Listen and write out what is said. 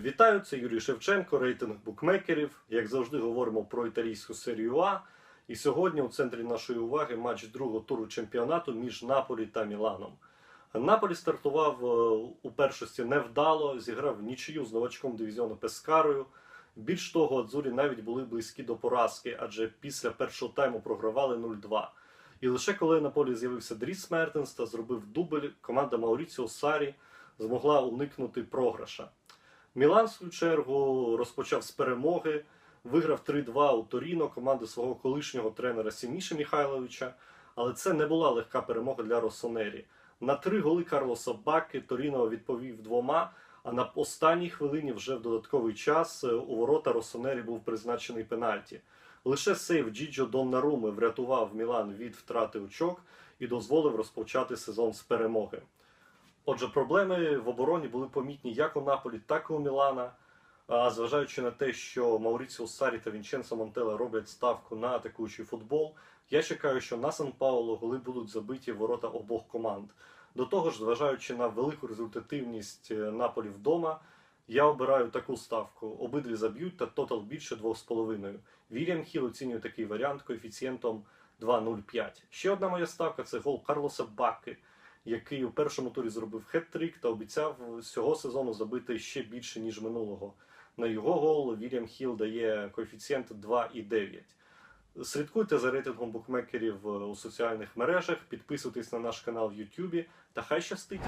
Вітаю, це Юрій Шевченко, рейтинг букмекерів. Як завжди, говоримо про італійську серію А. І сьогодні у центрі нашої уваги матч другого туру чемпіонату між Наполі та Міланом. Наполі стартував е, у першості невдало, зіграв нічию з новачком дивізіону Пескарою. Більш того, Адзурі навіть були близькі до поразки, адже після першого тайму програвали 0-2. І лише коли на полі з'явився Дріс Мертенс та зробив дубль, команда Мауріціо Сарі змогла уникнути програша. Мілан, в свою чергу, розпочав з перемоги, виграв 3-2 у Торіно команди свого колишнього тренера Сіміші Міхайловича. Але це не була легка перемога для Росонері. На три голи Карлоса Баки Торіно відповів двома. А на останній хвилині, вже в додатковий час, е, у ворота Росонері був призначений пенальті. Лише сейв Джіджо Доннаруми врятував Мілан від втрати очок і дозволив розпочати сезон з перемоги. Отже, проблеми в обороні були помітні як у Наполі, так і у Мілана. А зважаючи на те, що Мауріціо Сарі та Вінченцо Монтеле роблять ставку на атакуючий футбол, я чекаю, що на Сан Пауло голи будуть забиті ворота обох команд. До того ж, зважаючи на велику результативність е, Наполі вдома, я обираю таку ставку. Обидві заб'ють та тотал більше 2,5. Вільям Хіл оцінює такий варіант коефіцієнтом 2,05. Ще одна моя ставка це гол Карлоса Баки, який у першому турі зробив хет-трик та обіцяв цього сезону забити ще більше, ніж минулого. На його гол Вільям Хіл дає коефіцієнт 2,9. Слідкуйте за рейтингом букмекерів у соціальних мережах, підписуйтесь на наш канал в Ютубі та хай щастить!